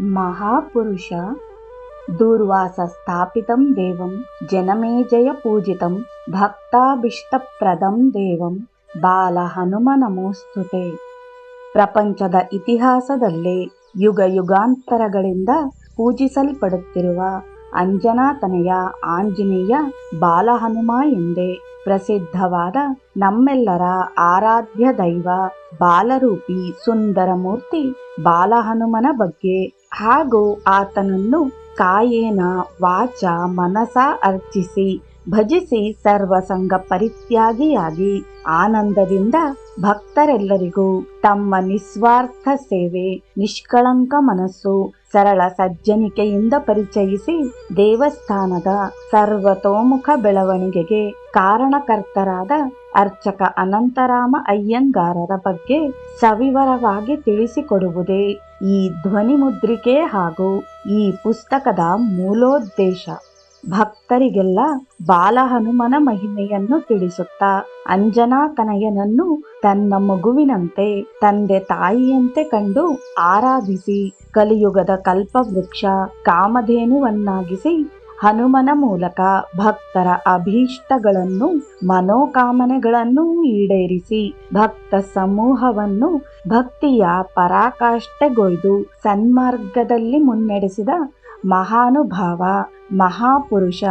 ಮಹಾಪುರುಷ ದೂರ್ವಾಸ ಸ್ಥಾಪಿತಂ ದೇವಂ ಜನಮೇಜಯ ಪೂಜಿತಂ, ಭಕ್ತಾಭಿಷ್ಟಪ್ರದಂ ದೇವಂ ಬಾಲ ಹನುಮ ನಮೋಸ್ತುತೆ. ಪ್ರಪಂಚದ ಇತಿಹಾಸದಲ್ಲೇ ಯುಗ ಯುಗಾಂತರಗಳಿಂದ ಪೂಜಿಸಲ್ಪಡುತ್ತಿರುವ ಅಂಜನಾತನೆಯ ಆಂಜನೇಯ ಬಾಲಹನುಮ ಎಂದೇ ಪ್ರಸಿದ್ಧವಾದ ನಮ್ಮೆಲ್ಲರ ಆರಾಧ್ಯ ದೈವ, ಬಾಲರೂಪಿ ಸುಂದರ ಮೂರ್ತಿ ಬಾಲಹನುಮನ ಬಗ್ಗೆ ಹಾಗೂ ಆತನನ್ನು ಕಾಯೇನ ವಾಚ ಮನಸ ಅರ್ಚಿಸಿ, ಭಜಿಸಿ ಸರ್ವಸಂಗ ಪರಿತ್ಯಾಗಿಯಾಗಿ ಆನಂದದಿಂದ ಭಕ್ತರೆಲ್ಲರಿಗೂ ತಮ್ಮ ನಿಸ್ವಾರ್ಥ ಸೇವೆ, ನಿಷ್ಕಳಂಕ ಮನಸ್ಸು, ಸರಳ ಸಜ್ಜನಿಕೆಯಿಂದ ಪರಿಚಯಿಸಿ ದೇವಸ್ಥಾನದ ಸರ್ವತೋಮುಖ ಬೆಳವಣಿಗೆಗೆ ಕಾರಣಕರ್ತರಾದ ಅರ್ಚಕ ಅನಂತರಾಮ ಅಯ್ಯಂಗಾರರ ಬಗ್ಗೆ ಸವಿವರವಾಗಿ ತಿಳಿಸಿಕೊಡುವುದೇ ಈ ಧ್ವನಿಮುದ್ರಿಕೆ ಹಾಗೂ ಈ ಪುಸ್ತಕದ ಮೂಲೋದ್ದೇಶ. ಭಕ್ತರಿಗೆಲ್ಲ ಬಾಲಹನುಮನ ಮಹಿಮೆಯನ್ನು ತಿಳಿಸುತ್ತಾ ಅಂಜನಾತನಯನನ್ನು ತನ್ನ ಮಗುವಿನಂತೆ, ತಂದೆ ತಾಯಿಯಂತೆ ಕಂಡು ಆರಾಧಿಸಿ, ಕಲಿಯುಗದ ಕಲ್ಪವೃಕ್ಷ, ಕಾಮಧೇನುವನ್ನಾಗಿಸಿ ಹನುಮನ ಮೂಲಕ ಭಕ್ತರ ಅಭೀಷ್ಟಗಳನ್ನು, ಮನೋಕಾಮನೆಗಳನ್ನು ಈಡೇರಿಸಿ ಭಕ್ತ ಸಮೂಹವನ್ನು ಭಕ್ತಿಯ ಪರಾಕಾಷ್ಠೆಗೊಯ್ದು ಸನ್ಮಾರ್ಗದಲ್ಲಿ ಮುನ್ನಡೆಸಿದ ಮಹಾನುಭಾವ, ಮಹಾಪುರುಷ,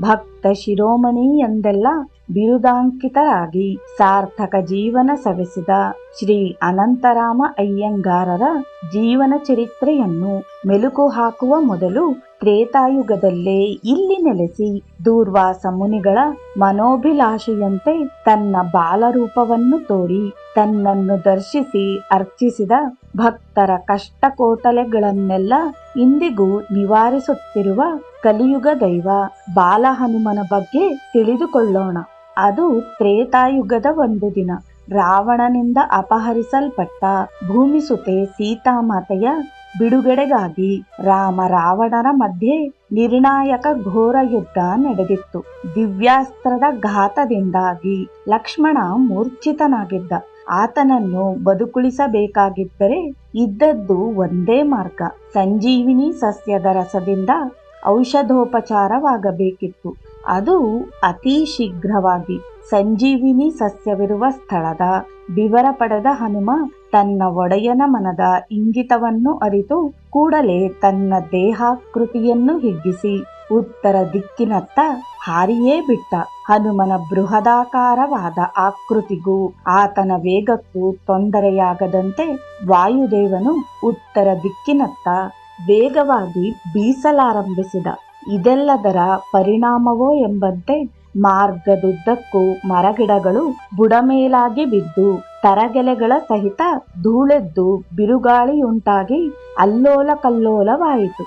ಭಕ್ತ ಶಿರೋಮಣಿ ಎಂದೆಲ್ಲ ಬಿರುದಾಂಕಿತರಾಗಿ ಸಾರ್ಥಕ ಜೀವನ ಸವೆಸಿದ ಶ್ರೀ ಅನಂತರಾಮ ಅಯ್ಯಂಗಾರರ ಜೀವನ ಚರಿತ್ರೆಯನ್ನು ಮೆಲುಕು ಹಾಕುವ ಮೊದಲು ತ್ರೇತಾಯುಗದಲ್ಲೇ ಇಲ್ಲಿ ನೆಲೆಸಿ ದೂರ್ವಾಸ ಮುನಿಗಳ ಮನೋಭಿಲಾಷೆಯಂತೆ ತನ್ನ ಬಾಲರೂಪವನ್ನು ತೋರಿ ತನ್ನನ್ನು ದರ್ಶಿಸಿ ಅರ್ಚಿಸಿದ ಭಕ್ತರ ಕಷ್ಟ ಕೋಟಲೆಗಳನ್ನೆಲ್ಲ ಇಂದಿಗೂ ನಿವಾರಿಸುತ್ತಿರುವ ಕಲಿಯುಗ ದೈವ ಬಾಲಹನುಮನ ಬಗ್ಗೆ ತಿಳಿದುಕೊಳ್ಳೋಣ. ಅದು ತ್ರೇತಾಯುಗದ ಒಂದು ದಿನ. ರಾವಣನಿಂದ ಅಪಹರಿಸಲ್ಪಟ್ಟ ಭೂಮಿಸುತೆ ಸೀತಾಮಾತೆಯ ಬಿಡುಗಡೆಗಾಗಿ ರಾಮ ರಾವಣರ ಮಧ್ಯೆ ನಿರ್ಣಾಯಕ ಘೋರ ಯುದ್ಧ ನಡೆದಿತ್ತು. ದಿವ್ಯಾಸ್ತ್ರದ ಘಾತದಿಂದಾಗಿ ಲಕ್ಷ್ಮಣ ಮೂರ್ಛಿತನಾಗಿದ್ದ. ಆತನನ್ನು ಬದುಕುಳಿಸಬೇಕಾಗಿದ್ದರೆ ಇದ್ದದ್ದು ಒಂದೇ ಮಾರ್ಗ. ಸಂಜೀವಿನಿ ಸಸ್ಯದ ರಸದಿಂದ ಔಷಧೋಪಚಾರವಾಗಬೇಕಿತ್ತು. ಅದು ಅತಿ ಶೀಘ್ರವಾಗಿ ಸಂಜೀವಿನಿ ಸಸ್ಯವಿರುವ ಸ್ಥಳದ ವಿವರ ಪಡೆದ ಹನುಮ ತನ್ನ ಒಡೆಯನ ಮನದ ಇಂಗಿತವನ್ನು ಅರಿತು ಕೂಡಲೇ ತನ್ನ ದೇಹಾಕೃತಿಯನ್ನು ಹಿಗ್ಗಿಸಿ ಉತ್ತರ ದಿಕ್ಕಿನತ್ತ ಹಾರಿಯೇ ಬಿಟ್ಟ ಹನುಮನ ಬೃಹದಾಕಾರವಾದ ಆಕೃತಿಗೂ ಆತನ ವೇಗಕ್ಕೂ ತೊಂದರೆಯಾಗದಂತೆ ವಾಯುದೇವನು ಉತ್ತರ ದಿಕ್ಕಿನತ್ತ ವೇಗವಾಗಿ ಬೀಸಲಾರಂಭಿಸಿದ. ಇದೆಲ್ಲದರ ಪರಿಣಾಮವೋ ಎಂಬಂತೆ ಮಾರ್ಗದುದ್ದಕ್ಕೂ ಮರಗಿಡಗಳು ಬುಡಮೇಲಾಗಿ ಬಿದ್ದು ತರಗೆಲೆಗಳ ಸಹಿತ ಧೂಳೆದ್ದು ಬಿರುಗಾಳಿಯುಂಟಾಗಿ ಅಲ್ಲೋಲ ಕಲ್ಲೋಲವಾಯಿತು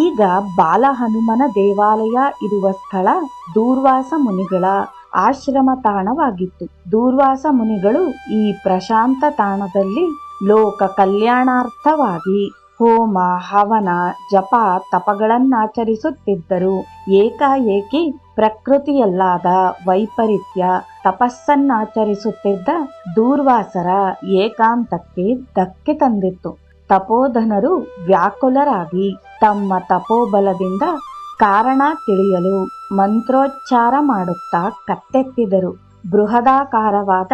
ಈಗ ಬಾಲಹನುಮನ ದೇವಾಲಯ ಇರುವ ಸ್ಥಳ ದೂರ್ವಾಸ ಮುನಿಗಳ ಆಶ್ರಮ ತಾಣವಾಗಿತ್ತು ದೂರ್ವಾಸ ಮುನಿಗಳು ಈ ಪ್ರಶಾಂತ ತಾಣದಲ್ಲಿ ಲೋಕ ಕಲ್ಯಾಣಾರ್ಥವಾಗಿ ಹೋಮ, ಹವನ, ಜಪ, ತಪಗಳನ್ನಾಚರಿಸುತ್ತಿದ್ದರು. ಏಕಾಏಕಿ ಪ್ರಕೃತಿಯಲ್ಲಾದ ವೈಪರೀತ್ಯ, ತಪಸ್ಸನ್ನಾಚರಿಸುತ್ತಿದ್ದ ದೂರ್ವಾಸರ ಏಕಾಂತಕ್ಕೆ ಧಕ್ಕೆ ತಂದಿತ್ತು. ತಪೋಧನರು ವ್ಯಾಕುಲರಾಗಿ ತಮ್ಮ ತಪೋಬಲದಿಂದ ಕಾರಣ ತಿಳಿಯಲು ಮಂತ್ರೋಚ್ಚಾರ ಮಾಡುತ್ತಾ ಕತ್ತೆತ್ತಿದರು. ಬೃಹದಾಕಾರವಾದ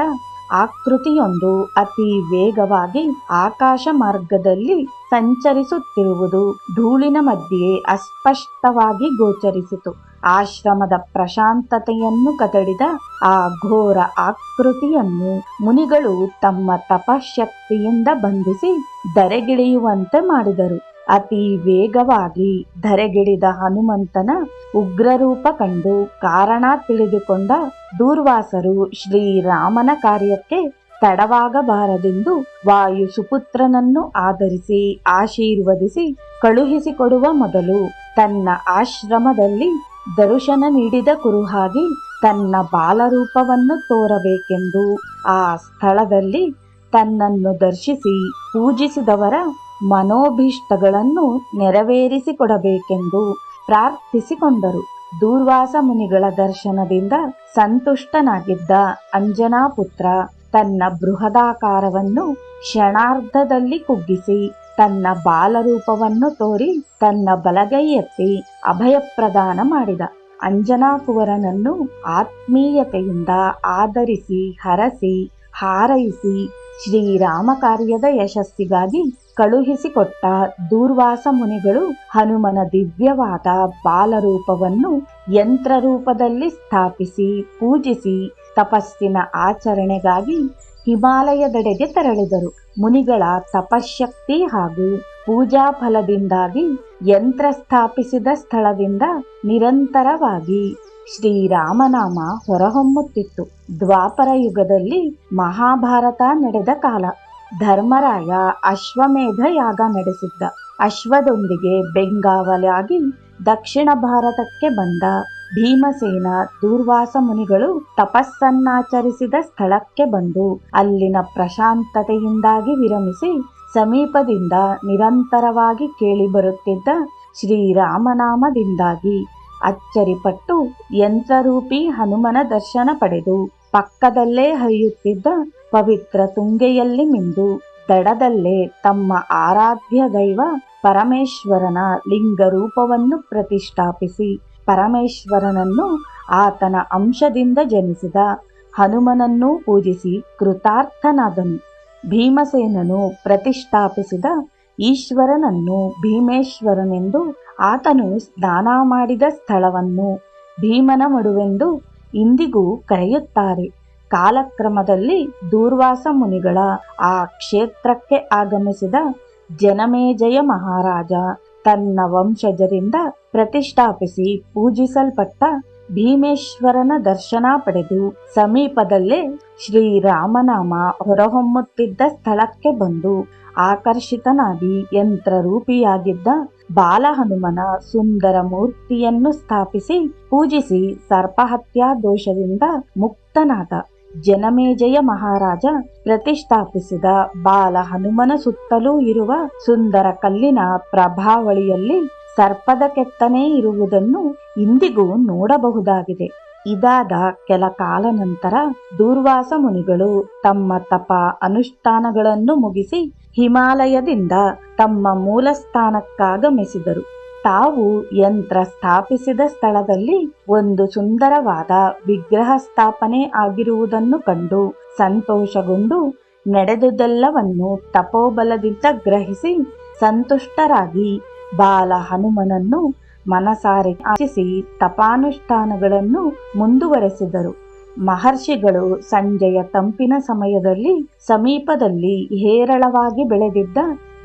ಆಕೃತಿಯೊಂದು ಅತಿ ವೇಗವಾಗಿ ಆಕಾಶ ಮಾರ್ಗದಲ್ಲಿ ಸಂಚರಿಸುತ್ತಿರುವುದು ಧೂಳಿನ ಮಧ್ಯೆ ಅಸ್ಪಷ್ಟವಾಗಿ ಗೋಚರಿಸಿತು. ಆಶ್ರಮದ ಪ್ರಶಾಂತತೆಯನ್ನು ಕದಡಿದ ಆ ಘೋರ ಆಕೃತಿಯನ್ನು ಮುನಿಗಳು ತಮ್ಮ ತಪಶಕ್ತಿಯಿಂದ ಬಂಧಿಸಿ ಧರೆಗಿಳಿಯುವಂತೆ ಮಾಡಿದರು. ಅತಿ ವೇಗವಾಗಿ ಧರೆಗಿಳಿದ ಹನುಮಂತನ ಉಗ್ರರೂಪ ಕಂಡು ಕಾರಣ ತಿಳಿದುಕೊಂಡ ದೂರ್ವಾಸರು ಶ್ರೀರಾಮನ ಕಾರ್ಯಕ್ಕೆ ತಡವಾಗಬಾರದೆಂದು ವಾಯು ಸುಪುತ್ರನನ್ನು ಆಧರಿಸಿ ಆಶೀರ್ವದಿಸಿ ಕಳುಹಿಸಿಕೊಡುವ ಮೊದಲು ತನ್ನ ಆಶ್ರಮದಲ್ಲಿ ದರ್ಶನ ನೀಡಿದ ಕುರುಹಾಗಿ ತನ್ನ ಬಾಲರೂಪವನ್ನು ತೋರಬೇಕೆಂದು ಆ ಸ್ಥಳದಲ್ಲಿ ತನ್ನನ್ನು ದರ್ಶಿಸಿ ಪೂಜಿಸಿದವರ ಮನೋಭೀಷ್ಟಗಳನ್ನು ನೆರವೇರಿಸಿಕೊಡಬೇಕೆಂದು ಪ್ರಾರ್ಥಿಸಿಕೊಂಡರು. ದೂರ್ವಾಸ ಮುನಿಗಳ ದರ್ಶನದಿಂದ ಸಂತುಷ್ಟನಾಗಿದ್ದ ಅಂಜನಾಪುತ್ರ ತನ್ನ ಬೃಹದಾಕಾರವನ್ನು ಕ್ಷಣಾರ್ಧದಲ್ಲಿ ಕುಗ್ಗಿಸಿ, ತನ್ನ ಬಾಲರೂಪವನ್ನು ತೋರಿ, ತನ್ನ ಬಲಗೈ ಎತ್ತಿ ಅಭಯ ಪ್ರದಾನ ಮಾಡಿದ. ಅಂಜನಾ ಕುವರನನ್ನು ಆತ್ಮೀಯತೆಯಿಂದ ಆದರಿಸಿ ಹರಸಿ, ಹಾರೈಸಿ ಶ್ರೀರಾಮ ಕಾರ್ಯದ ಯಶಸ್ಸಿಗಾಗಿ ಕಳುಹಿಸಿಕೊಟ್ಟ ದೂರ್ವಾಸ ಮುನಿಗಳು ಹನುಮನ ದಿವ್ಯವಾದ ಬಾಲರೂಪವನ್ನು ಯಂತ್ರ ರೂಪದಲ್ಲಿ ಸ್ಥಾಪಿಸಿ, ಪೂಜಿಸಿ, ತಪಸ್ಸಿನ ಆಚರಣೆಗಾಗಿ ಹಿಮಾಲಯದೆಡೆಗೆ ತೆರಳಿದರು. ಮುನಿಗಳ ತಪಶಕ್ತಿ ಹಾಗೂ ಪೂಜಾ ಫಲದಿಂದಾಗಿ ಯಂತ್ರ ಸ್ಥಾಪಿಸಿದ ಸ್ಥಳದಿಂದ ನಿರಂತರವಾಗಿ ಶ್ರೀರಾಮನಾಮ ಹೊರಹೊಮ್ಮುತ್ತಿತ್ತು. ದ್ವಾಪರ ಯುಗದಲ್ಲಿ ಮಹಾಭಾರತ ನಡೆದ ಕಾಲ. ಧರ್ಮರಾಯ ಅಶ್ವಮೇಧ ಯಾಗ ನಡೆಸಿದ್ದ. ಅಶ್ವದೊಂದಿಗೆ ಬೆಂಗಾವಲಾಗಿ ದಕ್ಷಿಣ ಭಾರತಕ್ಕೆ ಬಂದ ಭೀಮಸೇನ ದೂರ್ವಾಸ ಮುನಿಗಳು ತಪಸ್ಸನ್ನಾಚರಿಸಿದ ಸ್ಥಳಕ್ಕೆ ಬಂದು ಅಲ್ಲಿನ ಪ್ರಶಾಂತತೆಯಿಂದಾಗಿ ವಿರಮಿಸಿ ಸಮೀಪದಿಂದ ನಿರಂತರವಾಗಿ ಕೇಳಿಬರುತ್ತಿದ್ದ ಶ್ರೀರಾಮನಾಮದಿಂದಾಗಿ ಅಚ್ಚರಿಪಟ್ಟು ಯಂತ್ರರೂಪಿ ಹನುಮನ ದರ್ಶನ ಪಡೆದು ಪಕ್ಕದಲ್ಲೇ ಹರಿಯುತ್ತಿದ್ದ ಪವಿತ್ರ ತುಂಗೆಯಲ್ಲಿ ಮಿಂದು ದಡದಲ್ಲೇ ತಮ್ಮ ಆರಾಧ್ಯ ದೈವ ಪರಮೇಶ್ವರನ ಲಿಂಗ ರೂಪವನ್ನು ಪ್ರತಿಷ್ಠಾಪಿಸಿ, ಪರಮೇಶ್ವರನನ್ನು ಆತನ ಅಂಶದಿಂದ ಜನಿಸಿದ ಹನುಮನನ್ನೂ ಪೂಜಿಸಿ ಕೃತಾರ್ಥನಾದನು. ಭೀಮಸೇನನು ಪ್ರತಿಷ್ಠಾಪಿಸಿದ ಈಶ್ವರನನ್ನು ಭೀಮೇಶ್ವರನೆಂದು ಆತನು ಸ್ನಾನ ಮಾಡಿದ ಸ್ಥಳವನ್ನು ಭೀಮನ ಮಡುವೆಂದು ಇಂದಿಗೂ ಕರೆಯುತ್ತಾರೆ. ಕಾಲಕ್ರಮದಲ್ಲಿ ದೂರ್ವಾಸ ಮುನಿಗಳ ಆ ಕ್ಷೇತ್ರಕ್ಕೆ ಆಗಮಿಸಿದ ಜನಮೇಜಯ ಮಹಾರಾಜ ತನ್ನ ವಂಶಜರಿಂದ ಪ್ರತಿಷ್ಠಾಪಿಸಿ ಪೂಜಿಸಲ್ಪಟ್ಟ ಭೀಮೇಶ್ವರನ ದರ್ಶನ ಪಡೆದು ಸಮೀಪದಲ್ಲೇ ಶ್ರೀರಾಮನಾಮ ಹೊರಹೊಮ್ಮುತ್ತಿದ್ದ ಸ್ಥಳಕ್ಕೆ ಬಂದು ಆಕರ್ಷಿತನಾಗಿ ಯಂತ್ರರೂಪಿಯಾಗಿದ್ದ ಬಾಲಹನುಮನ ಸುಂದರ ಮೂರ್ತಿಯನ್ನು ಸ್ಥಾಪಿಸಿ ಪೂಜಿಸಿ ಸರ್ಪಹತ್ಯಾ ದೋಷದಿಂದ ಮುಕ್ತನಾದ. ಜನಮೇಜಯ ಮಹಾರಾಜ ಪ್ರತಿಷ್ಠಾಪಿಸಿದ ಬಾಲ ಹನುಮನ ಸುತ್ತಲೂ ಇರುವ ಸುಂದರ ಕಲ್ಲಿನ ಪ್ರಭಾವಳಿಯಲ್ಲಿ ಸರ್ಪದ ಕೆತ್ತನೆ ಇರುವುದನ್ನು ಇಂದಿಗೂ ನೋಡಬಹುದಾಗಿದೆ. ಇದಾದ ಕೆಲ ಕಾಲ ನಂತರ ದೂರ್ವಾಸ ಮುನಿಗಳು ತಮ್ಮ ತಪ ಅನುಷ್ಠಾನಗಳನ್ನು ಮುಗಿಸಿ ಹಿಮಾಲಯದಿಂದ ತಮ್ಮ ಮೂಲ ಸ್ಥಾನಕ್ಕಾಗಮಿಸಿದರು ತಾವು ಯಂತ್ರ ಸ್ಥಾಪಿಸಿದ ಸ್ಥಳದಲ್ಲಿ ಒಂದು ಸುಂದರವಾದ ವಿಗ್ರಹ ಸ್ಥಾಪನೆ ಆಗಿರುವುದನ್ನು ಕಂಡು ಸಂತೋಷಗೊಂಡು ನಡೆದುದೆಲ್ಲವನ್ನು ತಪೋಬಲದಿಂದ ಗ್ರಹಿಸಿ ಸಂತುಷ್ಟರಾಗಿ ಬಾಲ ಹನುಮನನ್ನು ಮನಸಾರೆ ಆಚಿಸಿ ತಪಾನುಷ್ಠಾನಗಳನ್ನು ಮುಂದುವರೆಸಿದರು. ಮಹರ್ಷಿಗಳು ಸಂಜೆಯ ತಂಪಿನ ಸಮಯದಲ್ಲಿ ಸಮೀಪದಲ್ಲಿ ಹೇರಳವಾಗಿ ಬೆಳೆದಿದ್ದ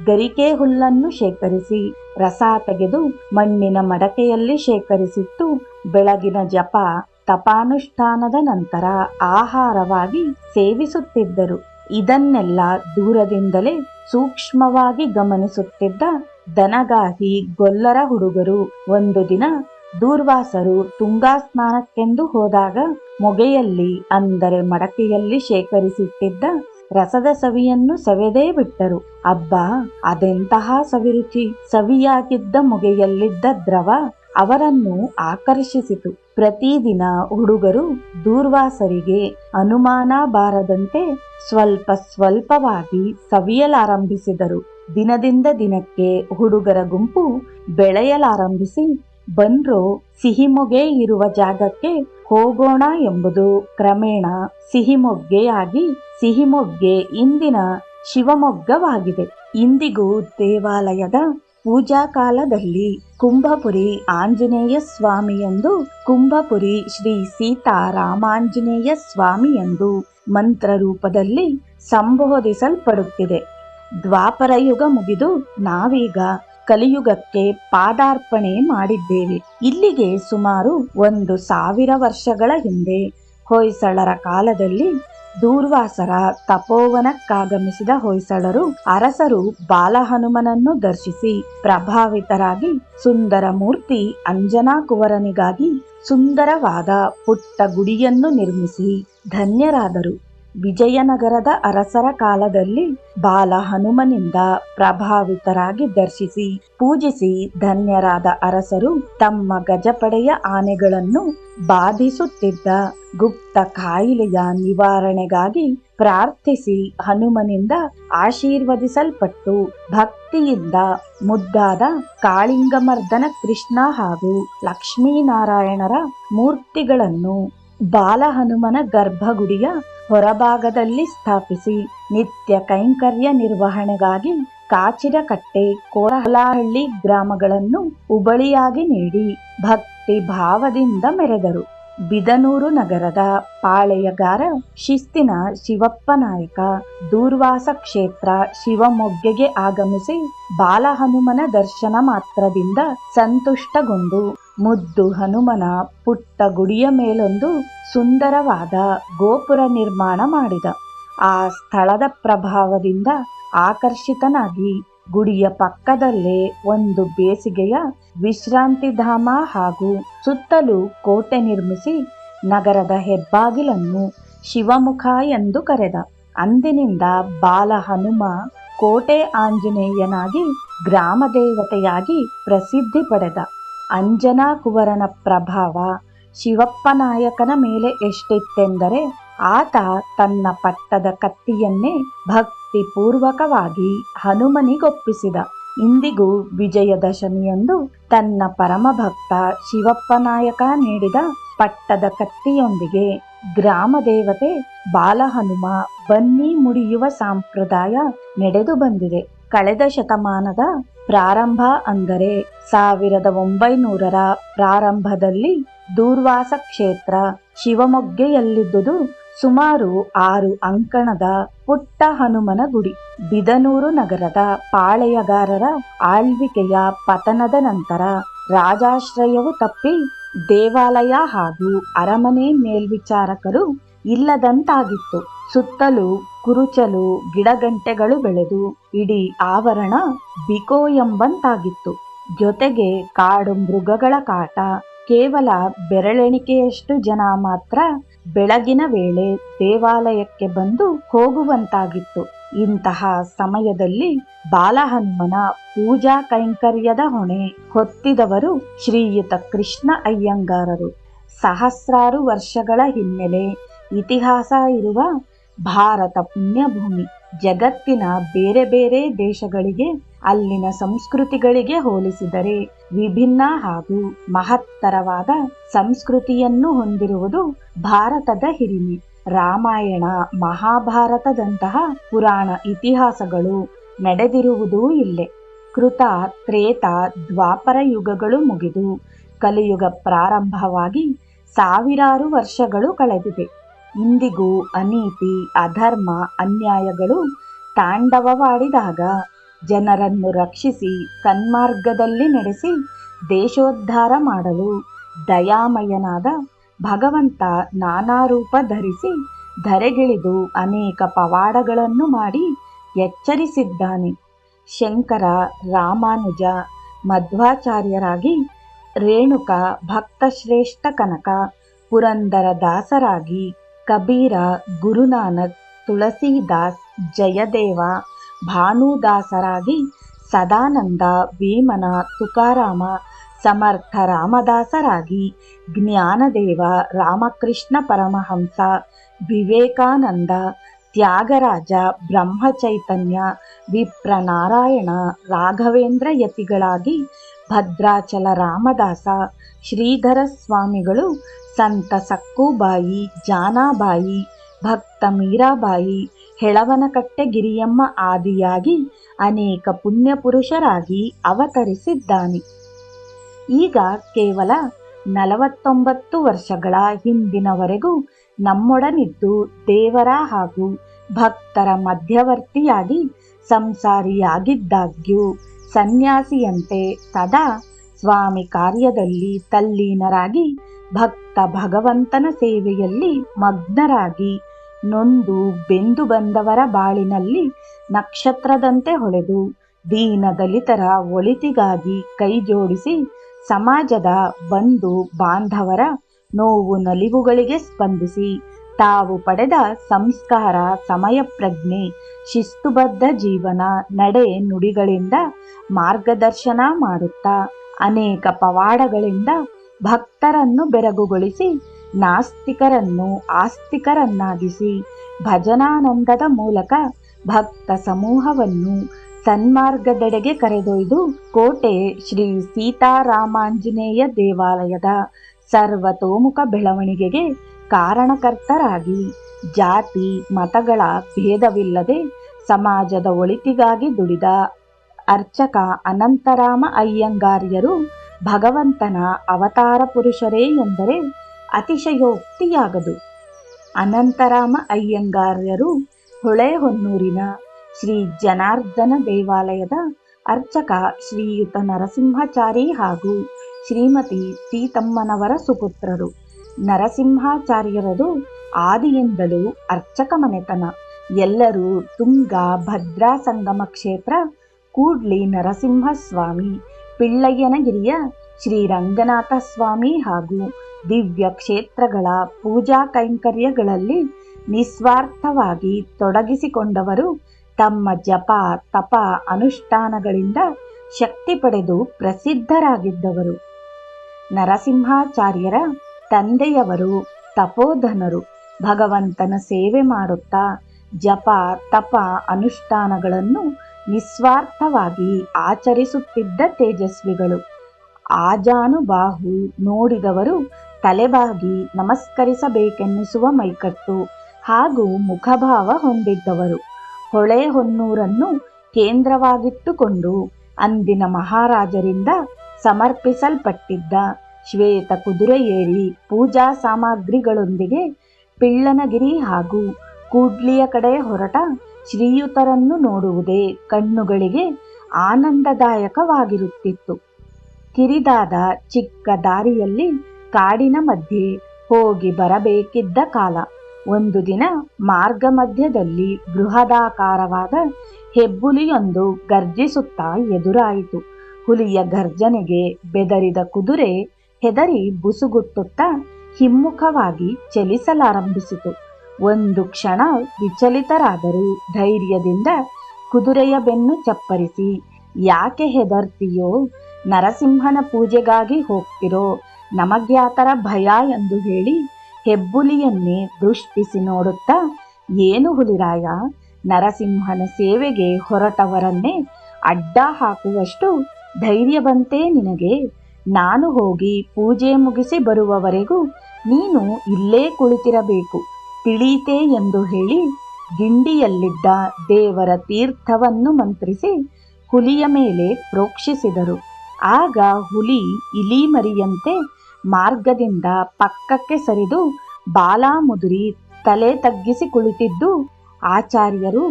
ಗರಿಕೆ ಹುಲ್ಲನ್ನು ಶೇಖರಿಸಿ, ರಸ ತೆಗೆದು ಮಣ್ಣಿನ ಮಡಕೆಯಲ್ಲಿ ಶೇಖರಿಸಿಟ್ಟು, ಬೆಳಗಿನ ಜಪ ತಪಾನುಷ್ಠಾನದ ನಂತರ ಆಹಾರವಾಗಿ ಸೇವಿಸುತ್ತಿದ್ದರು. ಇದನ್ನೆಲ್ಲ ದೂರದಿಂದಲೇ ಸೂಕ್ಷ್ಮವಾಗಿ ಗಮನಿಸುತ್ತಿದ್ದ ದನಗಾಹಿ ಗೊಲ್ಲರ ಹುಡುಗರು ಒಂದು ದಿನ ದೂರ್ವಾಸರು ತುಂಗಾ ಸ್ನಾನಕ್ಕೆಂದು ಹೋದಾಗ ಮೊಗೆಯಲ್ಲಿ, ಅಂದರೆ ಮಡಕೆಯಲ್ಲಿ ಶೇಖರಿಸಿಟ್ಟಿದ್ದ ರಸದ ಸವಿಯನ್ನು ಸವೆದೇ ಬಿಟ್ಟರು. ಅಬ್ಬ, ಅದೆಂತಹ ಸವಿರುಚಿ? ಸವಿಯಾಗಿದ್ದ ಮೊಗೆಯಲ್ಲಿದ್ದ ದ್ರವ ಅವರನ್ನು ಆಕರ್ಷಿಸಿತು. ಪ್ರತಿದಿನ ಹುಡುಗರು ದೂರ್ವಾಸರಿಗೆ ಅನುಮಾನ ಬಾರದಂತೆ ಸ್ವಲ್ಪ ಸ್ವಲ್ಪವಾಗಿ ಸವಿಯಲಾರಂಭಿಸಿದರು. ದಿನದಿಂದ ದಿನಕ್ಕೆ ಹುಡುಗರ ಗುಂಪು ಬೆಳೆಯಲಾರಂಭಿಸಿ ಬಂದ್ರೋ ಸಿಹಿಮೊಗೆ ಇರುವ ಜಾಗಕ್ಕೆ ಹೋಗೋಣ ಎಂಬುದು ಕ್ರಮೇಣ ಸಿಹಿಮೊಗ್ಗೆಯಾಗಿ ಸಿಹಿಮೊಗ್ಗೆ ಇಂದಿನ ಶಿವಮೊಗ್ಗವಾಗಿದೆ. ಇಂದಿಗೂ ದೇವಾಲಯದ ಪೂಜಾ ಕಾಲದಲ್ಲಿ ಕುಂಭಪುರಿ ಆಂಜನೇಯ ಸ್ವಾಮಿ ಎಂದು ಕುಂಭಪುರಿ ಶ್ರೀ ಸೀತಾರಾಮಾಂಜನೇಯ ಸ್ವಾಮಿ ಎಂದು ಮಂತ್ರ ರೂಪದಲ್ಲಿ ಸಂಬೋಧಿಸಲ್ಪಡುತ್ತಿದೆ. ದ್ವಾಪರ ಯುಗ ಮುಗಿದು ನಾವೀಗ ಕಲಿಯುಗಕ್ಕೆ ಪಾದಾರ್ಪಣೆ ಮಾಡಿದ್ದೇವೆ. ಇಲ್ಲಿಗೆ ಸುಮಾರು ಒಂದು ಸಾವಿರ ವರ್ಷಗಳ ಹಿಂದೆ ಹೊಯ್ಸಳರ ಕಾಲದಲ್ಲಿ ದೂರ್ವಾಸರ ತಪೋವನಕ್ಕಾಗಮಿಸಿದ ಹೊಯ್ಸಳರು ಅರಸರು ಬಾಲಹನುಮನನ್ನು ದರ್ಶಿಸಿ ಪ್ರಭಾವಿತರಾಗಿ ಸುಂದರ ಮೂರ್ತಿ ಅಂಜನಾ ಕುವರನಿಗಾಗಿ ಸುಂದರವಾದ ಪುಟ್ಟ ಗುಡಿಯನ್ನು ನಿರ್ಮಿಸಿ ಧನ್ಯರಾದರು. ವಿಜಯನಗರದ ಅರಸರ ಕಾಲದಲ್ಲಿ ಬಾಲ ಹನುಮನಿಂದ ಪ್ರಭಾವಿತರಾಗಿ ದರ್ಶಿಸಿ, ಪೂಜಿಸಿ ಧನ್ಯರಾದ ಅರಸರು ತಮ್ಮ ಗಜಪಡೆಯ ಆನೆಗಳನ್ನು ಬಾಧಿಸುತ್ತಿದ್ದ ಗುಪ್ತ ಕಾಯಿಲೆಯ ನಿವಾರಣೆಗಾಗಿ ಪ್ರಾರ್ಥಿಸಿ ಹನುಮನಿಂದ ಆಶೀರ್ವದಿಸಲ್ಪಟ್ಟು ಭಕ್ತಿಯಿಂದ ಮುದ್ದಾದ ಕಾಳಿಂಗಮರ್ದನ ಕೃಷ್ಣ ಹಾಗೂ ಲಕ್ಷ್ಮೀನಾರಾಯಣರ ಮೂರ್ತಿಗಳನ್ನು ಬಾಲ ಹನುಮನ ಗರ್ಭಗುಡಿಯ ಹೊರಭಾಗದಲ್ಲಿ ಸ್ಥಾಪಿಸಿ ನಿತ್ಯ ಕೈಂಕರ್ಯ ನಿರ್ವಹಣೆಗಾಗಿ ಕಾಚಿರಕಟ್ಟೆ ಕೋರಹಲಹಳ್ಳಿ ಗ್ರಾಮಗಳನ್ನು ಉಬಳಿಯಾಗಿ ನೀಡಿ ಭಕ್ತಿ ಭಾವದಿಂದ ಮೆರೆದರು. ಬಿದನೂರು ನಗರದ ಪಾಳೆಯಗಾರ ಶಿಸ್ತಿನ ಶಿವಪ್ಪ ನಾಯಕ, ದೂರ್ವಾಸ ಕ್ಷೇತ್ರ ಶಿವಮೊಗ್ಗೆಗೆ ಆಗಮಿಸಿ ಬಾಲಹನುಮನ ದರ್ಶನ ಮಾತ್ರದಿಂದ ಸಂತುಷ್ಟಗೊಂಡು ಮುದ್ದು ಹನುಮನ ಪುಟ್ಟ ಗುಡಿಯ ಮೇಲೊಂದು ಸುಂದರವಾದ ಗೋಪುರ ನಿರ್ಮಾಣ ಮಾಡಿದ. ಆ ಸ್ಥಳದ ಪ್ರಭಾವದಿಂದ ಆಕರ್ಷಿತನಾಗಿ ಗುಡಿಯ ಪಕ್ಕದಲ್ಲೇ ಒಂದು ಬೇಸಿಗೆಯ ವಿಶ್ರಾಂತಿಧಾಮ ಹಾಗೂ ಸುತ್ತಲೂ ಕೋಟೆ ನಿರ್ಮಿಸಿ ನಗರದ ಹೆಬ್ಬಾಗಿಲನ್ನು ಶಿವಮುಖ ಎಂದು ಕರೆದ. ಅಂದಿನಿಂದ ಬಾಲ ಹನುಮ ಕೋಟೆ ಆಂಜನೇಯನಾಗಿ ಗ್ರಾಮ ದೇವತೆಯಾಗಿ ಪ್ರಸಿದ್ಧಿ ಪಡೆದ. ಅಂಜನಾ ಕುವರನ ಪ್ರಭಾವ ಶಿವಪ್ಪನಾಯಕನ ಮೇಲೆ ಎಷ್ಟಿತ್ತೆಂದರೆ ಆತ ತನ್ನ ಪಟ್ಟದ ಕತ್ತಿಯನ್ನೇ ಭಕ್ತಿಪೂರ್ವಕವಾಗಿ ಹನುಮನಿಗೊಪ್ಪಿಸಿದ. ಇಂದಿಗೂ ವಿಜಯದಶಮಿಯಂದು ತನ್ನ ಪರಮಭಕ್ತ ಶಿವಪ್ಪ ನಾಯಕ ನೀಡಿದ ಪಟ್ಟದ ಕತ್ತಿಯೊಂದಿಗೆ ಗ್ರಾಮ ದೇವತೆ ಬಾಲಹನುಮ ಬನ್ನಿ ಮುಡಿಯುವ ಸಂಪ್ರದಾಯ ನಡೆದು ಬಂದಿದೆ. ಕಳೆದ ಶತಮಾನದ ಪ್ರಾರಂಭ ಅಂದರೆ ಸಾವಿರದ ಒಂಬೈನೂರರ ಪ್ರಾರಂಭದಲ್ಲಿ ದೂರ್ವಾಸ ಕ್ಷೇತ್ರ ಶಿವಮೊಗ್ಗೆಯಲ್ಲಿದ್ದುದು ಸುಮಾರು ಆರು ಅಂಕಣದ ಪುಟ್ಟ ಹನುಮನ ಗುಡಿ. ಬಿದನೂರು ನಗರದ ಪಾಳೆಯಗಾರರ ಆಳ್ವಿಕೆಯ ಪತನದ ನಂತರ ರಾಜಾಶ್ರಯವು ತಪ್ಪಿ ದೇವಾಲಯ ಹಾಗೂ ಅರಮನೆ ಮೇಲ್ವಿಚಾರಕರು ಇಲ್ಲದಂತಾಗಿತ್ತು. ಸುತ್ತಲೂ ಕುರುಚಲು ಗಿಡಗಂಟೆಗಳು ಬೆಳೆದು ಇಡೀ ಆವರಣ ಬಿಕೋ ಎಂಬಂತಾಗಿತ್ತು ಜೊತೆಗೆ ಕಾಡು ಮೃಗಗಳ ಕಾಟ, ಕೇವಲ ಬೆರಳೆಣಿಕೆಯಷ್ಟು ಜನ ಮಾತ್ರ ಬೆಳಗಿನ ವೇಳೆ ದೇವಾಲಯಕ್ಕೆ ಬಂದು ಹೋಗುವಂತಾಗಿತ್ತು. ಇಂತಹ ಸಮಯದಲ್ಲಿ ಬಾಲಹನುಮನ ಪೂಜಾ ಕೈಂಕರ್ಯದ ಹೊಣೆ ಹೊತ್ತಿದವರು ಶ್ರೀಯುತ ಕೃಷ್ಣ ಅಯ್ಯಂಗಾರರು. ಸಹಸ್ರಾರು ವರ್ಷಗಳ ಹಿನ್ನೆಲೆ ಇತಿಹಾಸ ಇರುವ ಭಾರತ ಪುಣ್ಯಭೂಮಿ. ಜಗತ್ತಿನ ಬೇರೆ ಬೇರೆ ದೇಶಗಳಿಗೆ, ಅಲ್ಲಿನ ಸಂಸ್ಕೃತಿಗಳಿಗೆ ಹೋಲಿಸಿದರೆ ವಿಭಿನ್ನ ಹಾಗೂ ಮಹತ್ತರವಾದ ಸಂಸ್ಕೃತಿಯನ್ನು ಹೊಂದಿರುವುದು ಭಾರತದ ಹಿರಿಮೆ. ರಾಮಾಯಣ, ಮಹಾಭಾರತದಂತಹ ಪುರಾಣ ಇತಿಹಾಸಗಳು ನಡೆದಿರುವುದೂ ಇಲ್ಲೇ. ಕೃತ, ತ್ರೇತ, ದ್ವಾಪರ ಯುಗಗಳು ಮುಗಿದು ಕಲಿಯುಗ ಪ್ರಾರಂಭವಾಗಿ ಸಾವಿರಾರು ವರ್ಷಗಳು ಕಳೆದಿವೆ ಇಂದಿಗೂ ಅನೀತಿ, ಅಧರ್ಮ, ಅನ್ಯಾಯಗಳು ತಾಂಡವವಾಡಿದಾಗ ಜನರನ್ನು ರಕ್ಷಿಸಿ ಸನ್ಮಾರ್ಗದಲ್ಲಿ ನಡೆಸಿ ದೇಶೋದ್ಧಾರ ಮಾಡಲು ದಯಾಮಯನಾದ ಭಗವಂತ ನಾನಾ ರೂಪ ಧರಿಸಿ ಧರೆಗಿಳಿದು ಅನೇಕ ಪವಾಡಗಳನ್ನು ಮಾಡಿ ಎಚ್ಚರಿಸಿದ್ದಾನೆ. ಶಂಕರ, ರಾಮಾನುಜ, ಮಧ್ವಾಚಾರ್ಯರಾಗಿ ರೇಣುಕ ಭಕ್ತಶ್ರೇಷ್ಠ ಕನಕ, ಪುರಂದರ ದಾಸರಾಗಿ ಕಬೀರ, ಗುರುನಾನಕ್, ತುಳಸೀದಾಸ್, ಜಯದೇವ, ಭಾನುದಾಸರಾಗಿ ಸದಾನಂದ ವೇಮನ ತುಕಾರಾಮ, ಸಮರ್ಥ ರಾಮದಾಸರಾಗಿ ಜ್ಞಾನದೇವ, ರಾಮಕೃಷ್ಣ ಪರಮಹಂಸ, ವಿವೇಕಾನಂದ, ತ್ಯಾಗರಾಜ, ಬ್ರಹ್ಮಚೈತನ್ಯ, ವಿಪ್ರನಾರಾಯಣ, ರಾಘವೇಂದ್ರ ಯತಿಗಳಾಗಿ ಭದ್ರಾಚಲ ರಾಮದಾಸ, ಶ್ರೀಧರ ಸ್ವಾಮಿಗಳು, ಸಂತ ಸಕ್ಕುಬಾಯಿ, ಜಾನಾಬಾಯಿ, ಭಕ್ತ ಮೀರಾಬಾಯಿ, ಹೆಳವನಕಟ್ಟೆ ಗಿರಿಯಮ್ಮ ಆದಿಯಾಗಿ ಅನೇಕ ಪುಣ್ಯಪುರುಷರಾಗಿ ಅವತರಿಸಿದ್ದಾನೆ. ಈಗ ಕೇವಲ ನಲವತ್ತೊಂಬತ್ತು ವರ್ಷಗಳ ಹಿಂದಿನವರೆಗೂ ನಮ್ಮೊಡನಿದ್ದು ದೇವರ ಹಾಗೂ ಭಕ್ತರ ಮಧ್ಯವರ್ತಿಯಾಗಿ ಸಂಸಾರಿಯಾಗಿದ್ದಾಗ್ಯೂ ಸನ್ಯಾಸಿಯಂತೆ ಸದಾ ಸ್ವಾಮಿ ಕಾರ್ಯದಲ್ಲಿ ತಲ್ಲೀನರಾಗಿ ಭಕ್ತ ಭಗವಂತನ ಸೇವೆಯಲ್ಲಿ ಮಗ್ನರಾಗಿ ನೊಂದು ಬೆಂದು ಬಂದವರ ಬಾಳಿನಲ್ಲಿ ನಕ್ಷತ್ರದಂತೆ ಹೊಳೆದು ದೀನ ದಲಿತರ ಒಳಿತಿಗಾಗಿ ಕೈ ಜೋಡಿಸಿ ಸಮಾಜದ ಬಂಧು ಬಾಂಧವರ ನೋವು ನಲಿವುಗಳಿಗೆ ಸ್ಪಂದಿಸಿ ತಾವು ಪಡೆದ ಸಂಸ್ಕಾರ, ಸಮಯ ಪ್ರಜ್ಞೆ, ಶಿಸ್ತುಬದ್ಧ ಜೀವನ ನಡೆ ನುಡಿಗಳಿಂದ ಮಾರ್ಗದರ್ಶನ ಮಾಡುತ್ತಾ, ಅನೇಕ ಪವಾಡಗಳಿಂದ ಭಕ್ತರನ್ನು ಬೆರಗುಗೊಳಿಸಿ, ನಾಸ್ತಿಕರನ್ನು ಆಸ್ತಿಕರನ್ನಾಗಿಸಿ, ಭಜನಾನಂದದ ಮೂಲಕ ಭಕ್ತ ಸಮೂಹವನ್ನು ಸನ್ಮಾರ್ಗದೆಡೆಗೆ ಕರೆದೊಯ್ದು ಕೋಟೆ ಶ್ರೀ ಸೀತಾರಾಮಾಂಜನೇಯ ದೇವಾಲಯದ ಸರ್ವತೋಮುಖ ಬೆಳವಣಿಗೆಗೆ ಕಾರಣಕರ್ತರಾಗಿ. ಜಾತಿ, ಮತಗಳ ಭೇದವಿಲ್ಲದೆ ಸಮಾಜದ ಒಳಿತಿಗಾಗಿ ದುಡಿದ ಅರ್ಚಕ ಅನಂತರಾಮ ಅಯ್ಯಂಗಾರ್ಯರು ಭಗವಂತನ ಅವತಾರ ಪುರುಷರೇ ಎಂದರೆ ಅತಿಶಯೋಕ್ತಿಯಾಗದು. ಅನಂತರಾಮ ಅಯ್ಯಂಗಾರ್ಯರು ಹೊಳೆಹೊನ್ನೂರಿನ ಶ್ರೀ ಜನಾರ್ದನ ದೇವಾಲಯದ ಅರ್ಚಕ ಶ್ರೀಯುತ ನರಸಿಂಹಚಾರಿ ಹಾಗೂ ಶ್ರೀಮತಿ ಸೀತಮ್ಮನವರ ಸುಪುತ್ರರು. ನರಸಿಂಹಾಚಾರ್ಯರದು ಆದಿಯಿಂದಲೂ ಅರ್ಚಕ ಮನೆತನ. ಎಲ್ಲರೂ ತುಂಗ ಭದ್ರಾ ಸಂಗಮ ಕ್ಷೇತ್ರ, ಕೂಡ್ಲಿ ನರಸಿಂಹಸ್ವಾಮಿ, ಪಿಳ್ಳಯ್ಯನಗಿರಿಯ ಶ್ರೀರಂಗನಾಥ ಸ್ವಾಮಿ ಹಾಗೂ ದಿವ್ಯ ಕ್ಷೇತ್ರಗಳ ಪೂಜಾ ಕೈಂಕರ್ಯಗಳಲ್ಲಿ ನಿಸ್ವಾರ್ಥವಾಗಿ ತೊಡಗಿಸಿಕೊಂಡವರು ತಮ್ಮ ಜಪ, ತಪ ಅನುಷ್ಠಾನಗಳಿಂದ ಶಕ್ತಿ ಪಡೆದು ಪ್ರಸಿದ್ಧರಾಗಿದ್ದವರು. ನರಸಿಂಹಾಚಾರ್ಯರ ತಂದೆಯವರು ತಪೋಧನರು, ಭಗವಂತನ ಸೇವೆ ಮಾಡುತ್ತಾ ಜಪ, ತಪ ಅನುಷ್ಠಾನಗಳನ್ನು ನಿಸ್ವಾರ್ಥವಾಗಿ ಆಚರಿಸುತ್ತಿದ್ದ ತೇಜಸ್ವಿಗಳು. ಆಜಾನುಬಾಹು ನೋಡಿದವರು ತಲೆಬಾಗಿ ನಮಸ್ಕರಿಸಬೇಕೆನ್ನಿಸುವ ಮೈಕಟ್ಟು ಹಾಗೂ ಮುಖಭಾವ ಹೊಂದಿದ್ದವರು. ಹೊಳೆ ಹೊನ್ನೂರನ್ನು ಕೇಂದ್ರವಾಗಿಟ್ಟುಕೊಂಡು ಅಂದಿನ ಮಹಾರಾಜರಿಂದ ಸಮರ್ಪಿಸಲ್ಪಟ್ಟಿದ್ದ ಶ್ವೇತ ಕುದುರೆ ಏರಿ ಪೂಜಾ ಸಾಮಗ್ರಿಗಳೊಂದಿಗೆ ಪಿಳ್ಳನಗಿರಿ ಹಾಗೂ ಕೂಡ್ಲಿಯ ಕಡೆ ಹೊರಟ ಶ್ರೀಯುತರನ್ನು ನೋಡುವುದೇ ಕಣ್ಣುಗಳಿಗೆ ಆನಂದದಾಯಕವಾಗಿರುತ್ತಿತ್ತು. ಕಿರಿದಾದ ಚಿಕ್ಕ ದಾರಿಯಲ್ಲಿ ಕಾಡಿನ ಮಧ್ಯೆ ಹೋಗಿ ಬರಬೇಕಿದ್ದ ಕಾಲ. ಒಂದು ದಿನ ಮಾರ್ಗ ಮಧ್ಯದಲ್ಲಿ ಬೃಹದಾಕಾರವಾದ ಹೆಬ್ಬುಲಿಯೊಂದು ಗರ್ಜಿಸುತ್ತಾ ಎದುರಾಯಿತು. ಹುಲಿಯ ಗರ್ಜನೆಗೆ ಬೆದರಿದ ಕುದುರೆ ಹೆದರಿ ಬುಸುಗುಟ್ಟುತ್ತಾ ಹಿಮ್ಮುಖವಾಗಿ ಚಲಿಸಲಾರಂಭಿಸಿತು. ಒಂದು ಕ್ಷಣ ವಿಚಲಿತರಾದರೂ ಧೈರ್ಯದಿಂದ ಕುದುರೆಯ ಬೆನ್ನು ಚಪ್ಪರಿಸಿ, ಯಾಕೆ ಹೆದರ್ತೀಯೋ? ನರಸಿಂಹನ ಪೂಜೆಗಾಗಿ ಹೋಗ್ತಿರೋ ನಮಗ್ಯಾತರ ಭಯ ಎಂದು ಹೇಳಿ ಹೆಬ್ಬುಲಿಯನ್ನೇ ದೃಷ್ಟಿಸಿ ನೋಡುತ್ತಾ, ಏನು ಹುಲಿರಾಯ? ನರಸಿಂಹನ ಸೇವೆಗೆ ಹೊರಟವರನ್ನೇ ಅಡ್ಡ ಹಾಕುವಷ್ಟು ಧೈರ್ಯ ಬಂತೆ ನಿನಗೆ. ನಾನು ಹೋಗಿ ಪೂಜೆ ಮುಗಿಸಿ ಬರುವವರೆಗೂ ನೀನು ಇಲ್ಲೇ ಕುಳಿತಿರಬೇಕು. ತಿಳಿಯಿತೆ ಎಂದು ಹೇಳಿ ಗಿಂಡಿಯಲ್ಲಿದ್ದ ದೇವರ ತೀರ್ಥವನ್ನು ಮಂತ್ರಿಸಿ ಹುಲಿಯ ಮೇಲೆ ಪ್ರೋಕ್ಷಿಸಿದರು. ಆಗ ಹುಲಿ ಇಲಿ ಮರಿಯಂತೆ ಮಾರ್ಗದಿಂದ ಪಕ್ಕಕ್ಕೆ ಸರಿದು ಬಾಲಾಮುದುರಿ ತಲೆ ತಗ್ಗಿಸಿ ಕುಳಿತಿದ್ದು ಆಚಾರ್ಯರು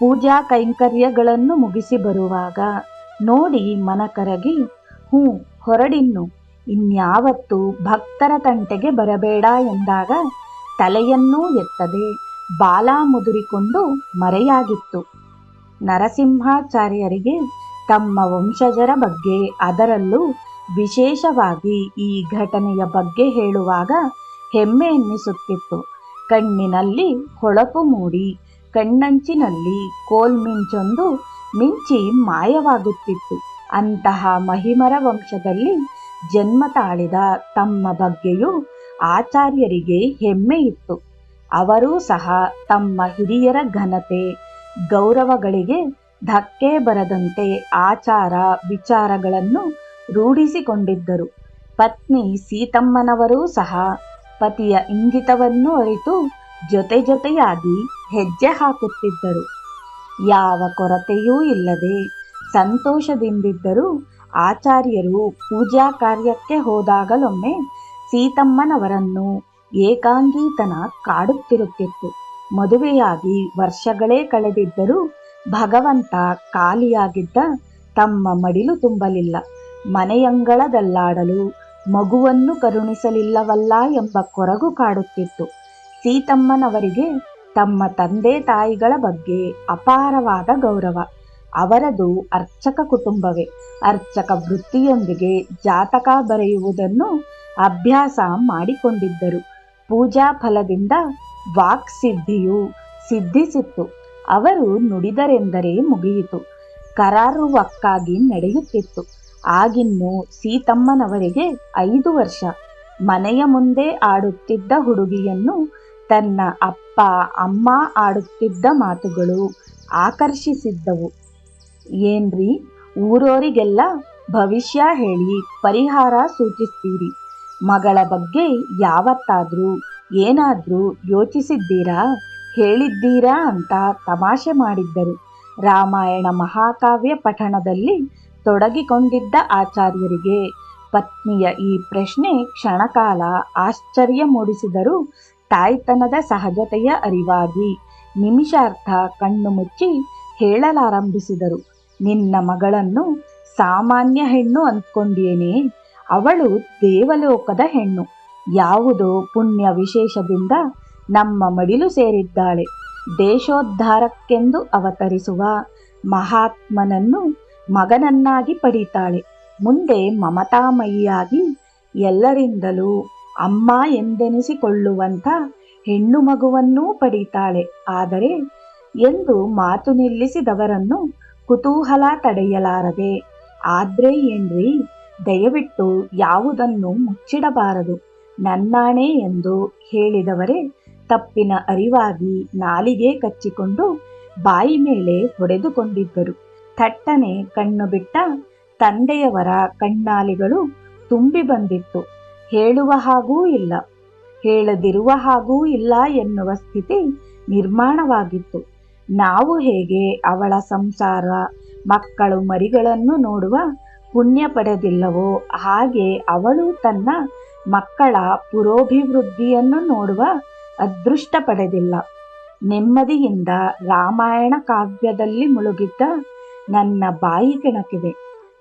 ಪೂಜಾ ಕೈಂಕರ್ಯಗಳನ್ನು ಮುಗಿಸಿ ಬರುವಾಗ ನೋಡಿ ಮನಕರಗಿ ಹ್ಞೂ ಹೊರಡಿನ್ನು, ಇನ್ಯಾವತ್ತು ಭಕ್ತರ ತಂಟೆಗೆ ಬರಬೇಡ ಎಂದಾಗ ತಲೆಯನ್ನೂ ಎತ್ತದೆ, ಬಾಲ ಮುದುರಿಕೊಂಡು ಮರೆಯಾಗಿತ್ತು. ನರಸಿಂಹಾಚಾರ್ಯರಿಗೆ ತಮ್ಮ ವಂಶಜರ ಬಗ್ಗೆ ಅದರಲ್ಲೂ ವಿಶೇಷವಾಗಿ ಈ ಘಟನೆಯ ಬಗ್ಗೆ ಹೇಳುವಾಗ ಹೆಮ್ಮೆ ಎನ್ನಿಸುತ್ತಿತ್ತು. ಕಣ್ಣಿನಲ್ಲಿ ಹೊಳಪು ಮೂಡಿ, ಕಣ್ಣಂಚಿನಲ್ಲಿ ಕೋಲ್ಮಿಂಚೊಂದು ಮಿಂಚಿ ಮಾಯವಾಗುತ್ತಿತ್ತು. ಅಂತಹ ಮಹಿಮರ ವಂಶದಲ್ಲಿ ಜನ್ಮ ತಾಳಿದ ತಮ್ಮ ಬಗ್ಗೆಯೂ ಆಚಾರ್ಯರಿಗೆ ಹೆಮ್ಮೆ ಇತ್ತು. ಅವರೂ ಸಹ ತಮ್ಮ ಹಿರಿಯರ ಘನತೆ, ಗೌರವಗಳಿಗೆ ಧಕ್ಕೆ ಬರದಂತೆ ಆಚಾರ ವಿಚಾರಗಳನ್ನು ರೂಢಿಸಿಕೊಂಡಿದ್ದರು. ಪತ್ನಿ ಸೀತಮ್ಮನವರೂ ಸಹ ಪತಿಯ ಇಂಗಿತವನ್ನು ಅರಿತು ಜೊತೆ ಜೊತೆಯಾಗಿ ಹೆಜ್ಜೆ ಹಾಕುತ್ತಿದ್ದರು. ಯಾವ ಕೊರತೆಯೂ ಇಲ್ಲದೆ ಸಂತೋಷದಿಂದಿದ್ದರೂ ಆಚಾರ್ಯರು ಪೂಜಾ ಕಾರ್ಯಕ್ಕೆ ಹೋದಾಗಲೊಮ್ಮೆ ಸೀತಮ್ಮನವರನ್ನು ಏಕಾಂಗೀತನ ಕಾಡುತ್ತಿರುತ್ತಿತ್ತು. ಮದುವೆಯಾಗಿ ವರ್ಷಗಳೇ ಕಳೆದಿದ್ದರೂ ಭಗವಂತ ಖಾಲಿಯಾಗಿದ್ದ ತಮ್ಮ ಮಡಿಲು ತುಂಬಲಿಲ್ಲ. ಮನೆಯಂಗಳದಲ್ಲಾಡಲು ಮಗುವನ್ನು ಕರುಣಿಸಲಿಲ್ಲವಲ್ಲ ಎಂಬ ಕೊರಗು ಕಾಡುತ್ತಿತ್ತು. ಸೀತಮ್ಮನವರಿಗೆ ತಮ್ಮ ತಂದೆ ತಾಯಿಗಳ ಬಗ್ಗೆ ಅಪಾರವಾದ ಗೌರವ. ಅವರದು ಅರ್ಚಕ ಕುಟುಂಬವೇ. ಅರ್ಚಕ ವೃತ್ತಿಯೊಂದಿಗೆ ಜಾತಕ ಬರೆಯುವುದನ್ನು ಅಭ್ಯಾಸ ಮಾಡಿಕೊಂಡಿದ್ದರು. ಪೂಜಾ ಫಲದಿಂದ ವಾಕ್ಸಿದ್ಧಿಯು ಸಿದ್ಧಿಸಿತ್ತು. ಅವರು ನುಡಿದರೆಂದರೆ ಮುಗಿಯಿತು. ಕರಾರುವಕ್ಕಾಗಿ ನಡೆಯುತ್ತಿತ್ತು. ಆಗಿನ್ನು ಸೀತಮ್ಮನವರಿಗೆ ಐದು ವರ್ಷ. ಮನೆಯ ಮುಂದೆ ಆಡುತ್ತಿದ್ದ ಹುಡುಗಿಯನ್ನು ತನ್ನ ಅಪ್ಪ, ಅಮ್ಮ ಆಡುತ್ತಿದ್ದ ಮಾತುಗಳು ಆಕರ್ಷಿಸಿದ್ದವು. ಏನ್ರಿ? ಊರೋರಿಗೆಲ್ಲ ಭವಿಷ್ಯ ಹೇಳಿ, ಪರಿಹಾರ ಸೂಚಿಸ್ತೀರಿ. ಮಗಳ ಬಗ್ಗೆ ಯಾವತ್ತಾದ್ರೂ, ಏನಾದ್ರೂ ಯೋಚಿಸಿದ್ದೀರಾ? ಹೇಳಿದ್ದೀರಾ ಅಂತ ತಮಾಷೆ ಮಾಡಿದ್ದರು. ರಾಮಾಯಣ ಮಹಾಕಾವ್ಯ ಪಠಣದಲ್ಲಿ ತೊಡಗಿಕೊಂಡಿದ್ದ ಆಚಾರ್ಯರಿಗೆ ಪತ್ನಿಯ ಈ ಪ್ರಶ್ನೆ ಕ್ಷಣಕಾಲ ಆಶ್ಚರ್ಯ ಮೂಡಿಸಿದರೂ ತಾಯ್ತನದ ಸಹಜತೆಯ ಅರಿವಾಗಿ ನಿಮಿಷಾರ್ಥ ಕಣ್ಣು ಮುಚ್ಚಿ ಹೇಳಲಾರಂಭಿಸಿದರು. ನಿನ್ನ ಮಗಳನ್ನು ಸಾಮಾನ್ಯ ಹೆಣ್ಣು ಅಂದ್ಕೊಂಡೇನೆ ಅವಳು ದೇವಲೋಕದ ಹೆಣ್ಣು. ಯಾವುದೋ ಪುಣ್ಯ ವಿಶೇಷದಿಂದ ನಮ್ಮ ಮಡಿಲು ಸೇರಿದ್ದಾಳೆ. ದೇಶೋದ್ಧಾರಕ್ಕೆಂದು ಅವತರಿಸುವ ಮಹಾತ್ಮನನ್ನು ಮಗನನ್ನಾಗಿ ಪಡೀತಾಳೆ. ಮುಂದೆ ಮಮತಾಮಯಿಯಾಗಿ ಎಲ್ಲರಿಂದಲೂ ಅಮ್ಮ ಎಂದೆನಿಸಿಕೊಳ್ಳುವಂಥ ಹೆಣ್ಣು ಮಗುವನ್ನೂ ಪಡೀತಾಳೆ. ಆದರೆ, ಎಂದು ಮಾತು ನಿಲ್ಲಿಸಿದವರನ್ನು ಕುತೂಹಲ ತಡೆಯಲಾರದೆ. ಆದ್ರೆ ಏನ್ರಿ? ದಯವಿಟ್ಟು ಯಾವುದನ್ನು ಮುಚ್ಚಿಡಬಾರದು. ನನ್ನಾಣೆ ಎಂದು ಹೇಳಿದವರೇ ತಪ್ಪಿನ ಅರಿವಾಗಿ ನಾಲಿಗೆ ಕಚ್ಚಿಕೊಂಡು ಬಾಯಿ ಮೇಲೆ ಹೊಡೆದುಕೊಂಡಿದ್ದರು. ಥಟ್ಟನೆ ಕಣ್ಣು ಬಿಟ್ಟ ತಂದೆಯವರ ಕಣ್ಣಾಲಿಗಳು ತುಂಬಿ ಬಂದಿತ್ತು. ಹೇಳುವ ಹಾಗೂ ಇಲ್ಲ. ಹೇಳದಿರುವ ಹಾಗೂ ಇಲ್ಲ ಎನ್ನುವ ಸ್ಥಿತಿ ನಿರ್ಮಾಣವಾಗಿತ್ತು. ನಾವು ಹೇಗೆ ಅವಳ ಸಂಸಾರ, ಮಕ್ಕಳು, ಮರಿಗಳನ್ನು ನೋಡುವ ಪುಣ್ಯ ಪಡೆದಿಲ್ಲವೋ ಹಾಗೆ ಅವಳು ತನ್ನ ಮಕ್ಕಳ ಪುರೋಭಿವೃದ್ಧಿಯನ್ನು ನೋಡುವ ಅದೃಷ್ಟ ಪಡೆದಿಲ್ಲ. ನೆಮ್ಮದಿಯಿಂದ ರಾಮಾಯಣ ಕಾವ್ಯದಲ್ಲಿ ಮುಳುಗಿದ್ದ ನನ್ನ ಬಾಯಿ ಕೆಣಕಿದೆ.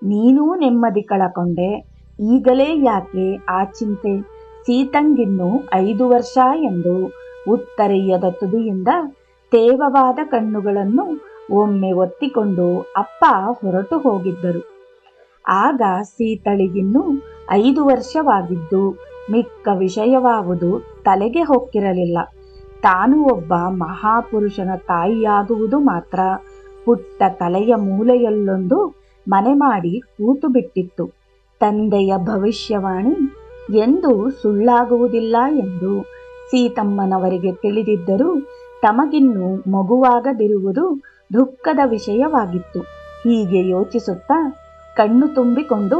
ನೀನೂ ನೆಮ್ಮದಿ ಕಳಕೊಂಡೆ. ಈಗಲೇ ಯಾಕೆ ಆ ಚಿಂತೆ? ಸೀತಂಗಿನ್ನು ಐದು ವರ್ಷ ಎಂದು ಉತ್ತರೆಯದ ತುದಿಯಿಂದ ತೇವವಾದ ಕಣ್ಣುಗಳನ್ನು ಒಮ್ಮೆ ಒತ್ತಿಕೊಂಡು ಅಪ್ಪ ಹೊರಟು ಹೋಗಿದ್ದರು. ಆಗ ಸೀತಳಿಗಿನ್ನೂ ಐದು ವರ್ಷವಾಗಿದ್ದು ಮಿಕ್ಕ ವಿಷಯವಾವುದು ತಲೆಗೆ ಹೊಕ್ಕಿರಲಿಲ್ಲ. ತಾನು ಒಬ್ಬ ಮಹಾಪುರುಷನ ತಾಯಿಯಾಗುವುದು ಮಾತ್ರ ಪುಟ್ಟ ತಲೆಯ ಮೂಲೆಯಲ್ಲೊಂದು ಮನೆ ಮಾಡಿ ಕೂತು ಬಿಟ್ಟಿತ್ತು. ತಂದೆಯ ಭವಿಷ್ಯವಾಣಿ ಎಂದು ಸುಳ್ಳಾಗುವುದಿಲ್ಲ ಎಂದು ಸೀತಮ್ಮನವರಿಗೆ ತಿಳಿದಿದ್ದರೂ ತಮಗಿನ್ನೂ ಮಗುವಾಗದಿರುವುದು ದುಃಖದ ವಿಷಯವಾಗಿತ್ತು. ಹೀಗೆ ಯೋಚಿಸುತ್ತಾ ಕಣ್ಣು ತುಂಬಿಕೊಂಡು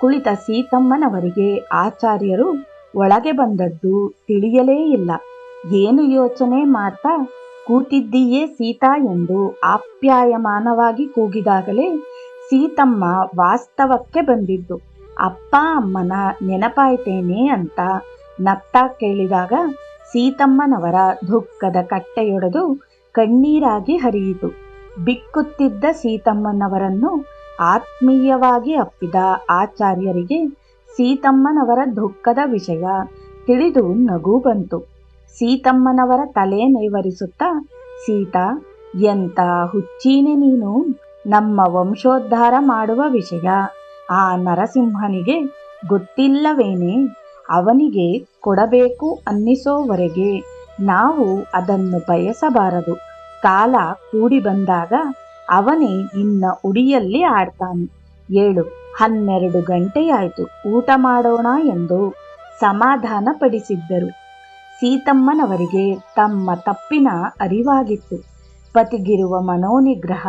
ಕುಳಿತ ಸೀತಮ್ಮನವರಿಗೆ ಆಚಾರ್ಯರು ಒಳಗೆ ಬಂದದ್ದು ತಿಳಿಯಲೇ ಇಲ್ಲ. ಏನು ಯೋಚನೆ ಮಾಡ್ತಾ ಕೂತಿದ್ದೀಯೇ ಸೀತಾ ಎಂದು ಆಪ್ಯಾಯಮಾನವಾಗಿ ಕೂಗಿದಾಗಲೇ ಸೀತಮ್ಮ ವಾಸ್ತವಕ್ಕೆ ಬಂದಿದ್ದು. ಅಪ್ಪ, ಅಮ್ಮನ ನೆನಪಾಯ್ತೇನೆ ಅಂತ ನಗ್ತಾ ಕೇಳಿದಾಗ ಸೀತಮ್ಮನವರ ದುಃಖದ ಕಟ್ಟೆಯೊಡೆದು ಕಣ್ಣೀರಾಗಿ ಹರಿಯಿತು. ಬಿಕ್ಕುತ್ತಿದ್ದ ಸೀತಮ್ಮನವರನ್ನು ಆತ್ಮೀಯವಾಗಿ ಅಪ್ಪಿದ ಆಚಾರ್ಯರಿಗೆ ಸೀತಮ್ಮನವರ ದುಃಖದ ವಿಷಯ ತಿಳಿದು ನಗು ಬಂತು. ಸೀತಮ್ಮನವರ ತಲೆ ನೈವರಿಸುತ್ತಾ, ಸೀತಾ ಎಂತ ಹುಚ್ಚೀನೆ ನೀನು? ನಮ್ಮ ವಂಶೋದ್ಧಾರ ಮಾಡುವ ವಿಷಯ. ಆ ನರಸಿಂಹನಿಗೆ ಗೊತ್ತಿಲ್ಲವೇನೆ? ಅವನಿಗೆ ಕೊಡಬೇಕು ಅನ್ನಿಸೋವರೆಗೆ ನಾವು ಅದನ್ನು ಬಯಸಬಾರದು. ಕಾಲ ಕೂಡಿ ಬಂದಾಗ ಅವನೇ ಇನ್ನ ಉಡಿಯಲ್ಲಿ ಆಡ್ತಾನೆ. ಏಳು, ಹನ್ನೆರಡು ಗಂಟೆಯಾಯಿತು. ಊಟ ಮಾಡೋಣ ಎಂದು ಸಮಾಧಾನ ಪಡಿಸಿದ್ದರು ಸೀತಮ್ಮನವರಿಗೆ ತಮ್ಮ ತಪ್ಪಿನ ಅರಿವಾಗಿತ್ತು. ಪತಿಗಿರುವ ಮನೋನಿಗ್ರಹ,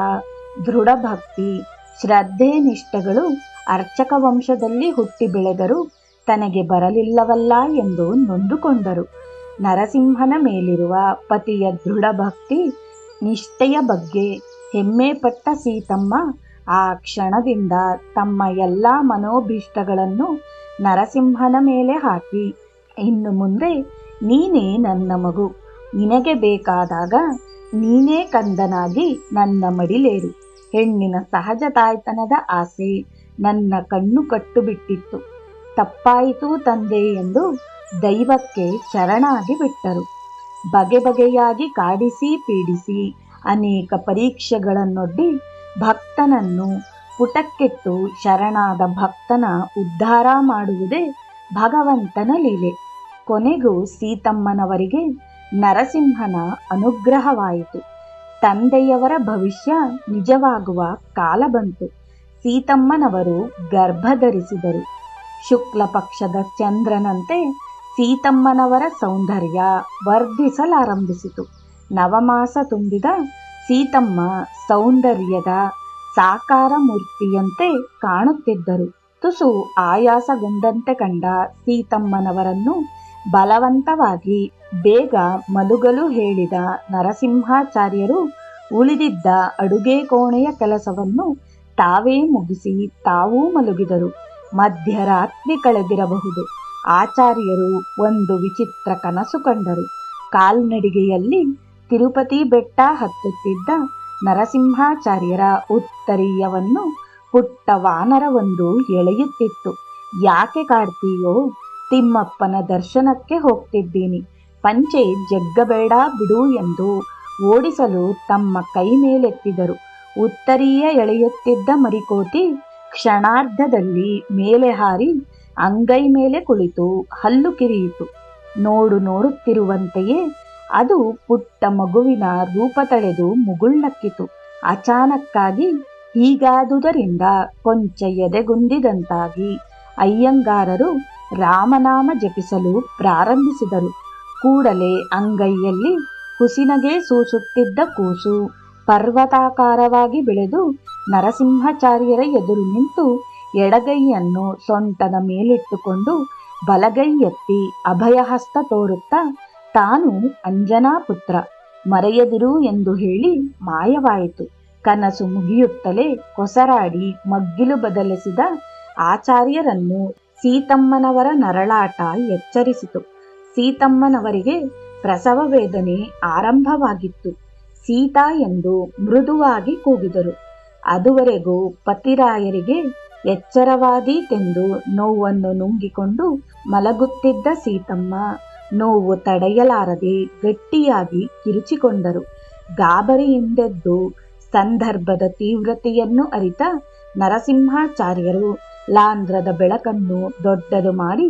ದೃಢಭಕ್ತಿ, ಶ್ರದ್ಧೆ ನಿಷ್ಠೆಗಳು ಅರ್ಚಕ ವಂಶದಲ್ಲಿ ಹುಟ್ಟಿ ಬೆಳೆದರೂ ತನಗೆ ಬರಲಿಲ್ಲವಲ್ಲ ಎಂದು ನೊಂದುಕೊಂಡರು. ನರಸಿಂಹನ ಮೇಲಿರುವ ಪತಿಯ ದೃಢ ಭಕ್ತಿ, ನಿಷ್ಠೆಯ ಬಗ್ಗೆ ಹೆಮ್ಮೆ ಪಟ್ಟ ಸೀತಮ್ಮ ಆ ಕ್ಷಣದಿಂದ ತಮ್ಮ ಎಲ್ಲ ಮನೋಭೀಷ್ಟಗಳನ್ನು ನರಸಿಂಹನ ಮೇಲೆ ಹಾಕಿ, ಇನ್ನು ಮುಂದೆ ನೀನೇ ನನ್ನ ಮಗು. ನಿನಗೆ ಬೇಕಾದಾಗ ನೀನೇ ಕಂದನಾಗಿ ನನ್ನ ಮಡಿಲೇರು. ಹೆಣ್ಣಿನ ಸಹಜ ತಾಯ್ತನದ ಆಸೆ ನನ್ನ ಕಣ್ಣು ಕಟ್ಟುಬಿಟ್ಟಿತ್ತು ತಪ್ಪಾಯಿತು ತಂದೆ ಎಂದು ದೈವಕ್ಕೆ ಶರಣಾಗಿ ಬಿಟ್ಟರು. ಬಗೆ ಬಗೆಯಾಗಿ ಕಾಡಿಸಿ ಪೀಡಿಸಿ ಅನೇಕ ಪರೀಕ್ಷೆಗಳನ್ನೊಡ್ಡಿ ಭಕ್ತನನ್ನು ಪುಟಕ್ಕೆಟ್ಟು ಶರಣಾದ ಭಕ್ತನ ಉದ್ಧಾರ ಮಾಡುವುದೇ ಭಗವಂತನ ಲೀಲೆ. ಕೊನೆಗೂ ಸೀತಮ್ಮನವರಿಗೆ ನರಸಿಂಹನ ಅನುಗ್ರಹವಾಯಿತು. ತಂದೆಯವರ ಭವಿಷ್ಯ ನಿಜವಾಗುವ ಕಾಲ ಬಂತು. ಸೀತಮ್ಮನವರು ಗರ್ಭಧರಿಸಿದರು. ಶುಕ್ಲ ಪಕ್ಷದ ಚಂದ್ರನಂತೆ ಸೀತಮ್ಮನವರ ಸೌಂದರ್ಯ ವರ್ಧಿಸಲಾರಂಭಿಸಿತು. ನವಮಾಸ ತುಂಬಿದ ಸೀತಮ್ಮ ಸೌಂದರ್ಯದ ಸಾಕಾರ ಮೂರ್ತಿಯಂತೆ ಕಾಣುತ್ತಿದ್ದರು. ತುಸು ಆಯಾಸಗೊಂಡಂತೆ ಕಂಡ ಸೀತಮ್ಮನವರನ್ನು ಬಲವಂತವಾಗಿ ಬೇಗ ಮಲುಗಲು ಹೇಳಿದ ನರಸಿಂಹಾಚಾರ್ಯರು ಉಳಿದಿದ್ದ ಅಡುಗೆ ಕೋಣೆಯ ಕೆಲಸವನ್ನು ತಾವೇ ಮುಗಿಸಿ ತಾವೂ ಮಲಗಿದರು. ಮಧ್ಯರಾತ್ರಿ ಕಳೆದಿರಬಹುದು. ಆಚಾರ್ಯರು ಒಂದು ವಿಚಿತ್ರ ಕನಸು ಕಂಡರು. ಕಾಲ್ನಡಿಗೆಯಲ್ಲಿ ತಿರುಪತಿ ಬೆಟ್ಟ ಹತ್ತುತ್ತಿದ್ದ ನರಸಿಂಹಾಚಾರ್ಯರ ಉತ್ತರೀಯವನ್ನು ಪುಟ್ಟ ವಾನರವೊಂದು ಎಳೆಯುತ್ತಿತ್ತು. ಯಾಕೆ ಕಾಡ್ತೀಯೋ? ತಿಮ್ಮಪ್ಪನ ದರ್ಶನಕ್ಕೆ ಹೋಗ್ತಿದ್ದೀನಿ. ಪಂಚೆ ಜಗ್ಗಬೇಡ ಬಿಡು ಎಂದು ಓಡಿಸಲು ತಮ್ಮ ಕೈ ಮೇಲೆತ್ತಿದರು. ಉತ್ತರೀಯ ಎಳೆಯುತ್ತಿದ್ದ ಮರಿಕೋತಿ ಕ್ಷಣಾರ್ಧದಲ್ಲಿ ಮೇಲೆ ಹಾರಿ ಅಂಗೈ ಮೇಲೆ ಕುಳಿತು ಹಲ್ಲು ಕಿರಿಯಿತು. ನೋಡು ನೋಡುತ್ತಿರುವಂತೆಯೇ ಅದು ಪುಟ್ಟ ಮಗುವಿನ ರೂಪ ತಳೆದು ಮುಗುಳ್ನಕ್ಕಿತು. ಅಚಾನಕ್ಕಾಗಿ ಹೀಗಾದುದರಿಂದ ಕೊಂಚ ಎದೆಗುಂದಿದಂತಾಗಿ ಅಯ್ಯಂಗಾರರು ರಾಮನಾಮ ಜಪಿಸಲು ಪ್ರಾರಂಭಿಸಿದರು. ಕೂಡಲೇ ಅಂಗೈಯಲ್ಲಿ ಹುಸಿನಗೆ ಸೂಸುತ್ತಿದ್ದ ಕೂಸು ಪರ್ವತಾಕಾರವಾಗಿ ಬೆಳೆದು ನರಸಿಂಹಾಚಾರ್ಯರ ಎದುರು ನಿಂತು ಎಡಗೈಯನ್ನು ಸೊಂಟದ ಮೇಲಿಟ್ಟುಕೊಂಡು ಬಲಗೈ ಎತ್ತಿ ಅಭಯಹಸ್ತ ತೋರುತ್ತಾ, ತಾನು ಅಂಜನಾ ಪುತ್ರ, ಮರೆಯದಿರು ಎಂದು ಹೇಳಿ ಮಾಯವಾಯಿತು. ಕನಸು ಮುಗಿಯುತ್ತಲೇ ಕೊಸರಾಡಿ ಮಗ್ಗಿಲು ಬದಲಿಸಿದ ಆಚಾರ್ಯರನ್ನು ಸೀತಮ್ಮನವರ ನರಳಾಟ ಎಚ್ಚರಿಸಿತು. ಸೀತಮ್ಮನವರಿಗೆ ಪ್ರಸವ ವೇದನೆ ಆರಂಭವಾಗಿತ್ತು. ಸೀತಾ ಎಂದು ಮೃದುವಾಗಿ ಕೂಗಿದರು. ಅದುವರೆಗೂ ಪತಿರಾಯರಿಗೆ ಎಚ್ಚರವಾದೀತೆಂದು ನೋವನ್ನು ನುಂಗಿಕೊಂಡು ಮಲಗುತ್ತಿದ್ದ ಸೀತಮ್ಮ ನೋವು ತಡೆಯಲಾರದೆ ಗಟ್ಟಿಯಾಗಿ ಕಿರುಚಿಕೊಂಡರು. ಗಾಬರಿಯಿಂದೆದ್ದು ಸಂದರ್ಭದ ತೀವ್ರತೆಯನ್ನು ಅರಿತ ನರಸಿಂಹಾಚಾರ್ಯರು ಲಾಂಧ್ರದ ಬೆಳಕನ್ನು ದೊಡ್ಡದು ಮಾಡಿ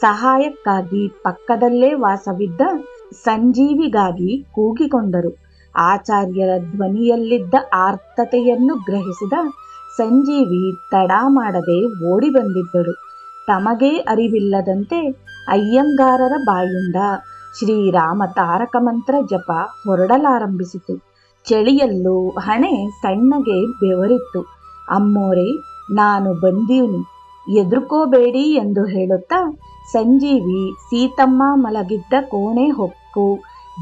ಸಹಾಯಕ್ಕಾಗಿ ಪಕ್ಕದಲ್ಲೇ ವಾಸವಿದ್ದ ಸಂಜೀವಿಗಾಗಿ ಕೂಗಿಕೊಂಡರು. ಆಚಾರ್ಯರ ಧ್ವನಿಯಲ್ಲಿದ್ದ ಆರ್ತತೆಯನ್ನು ಗ್ರಹಿಸಿದ ಸಂಜೀವಿ ತಡ ಮಾಡದೆ ಓಡಿ ಬಂದಿದ್ದಳು. ತಮಗೇ ಅರಿವಿಲ್ಲದಂತೆ ಅಯ್ಯಂಗಾರರ ಬಾಯಿಂದ ಶ್ರೀರಾಮ ತಾರಕ ಮಂತ್ರ ಜಪ ಹೊರಡಲಾರಂಭಿಸಿತು. ಚಳಿಯಲ್ಲೂ ಹಣೆ ಸಣ್ಣಗೆ ಬೆವರಿತ್ತು. ಅಮ್ಮೋರೆ, ನಾನು ಬಂದೀನಿ. ಎದುರ್ಕೋಬೇಡಿ ಎಂದು ಹೇಳುತ್ತಾ ಸಂಜೀವಿ ಸೀತಮ್ಮ ಮಲಗಿದ್ದ ಕೋಣೆ ಹೊಕ್ಕು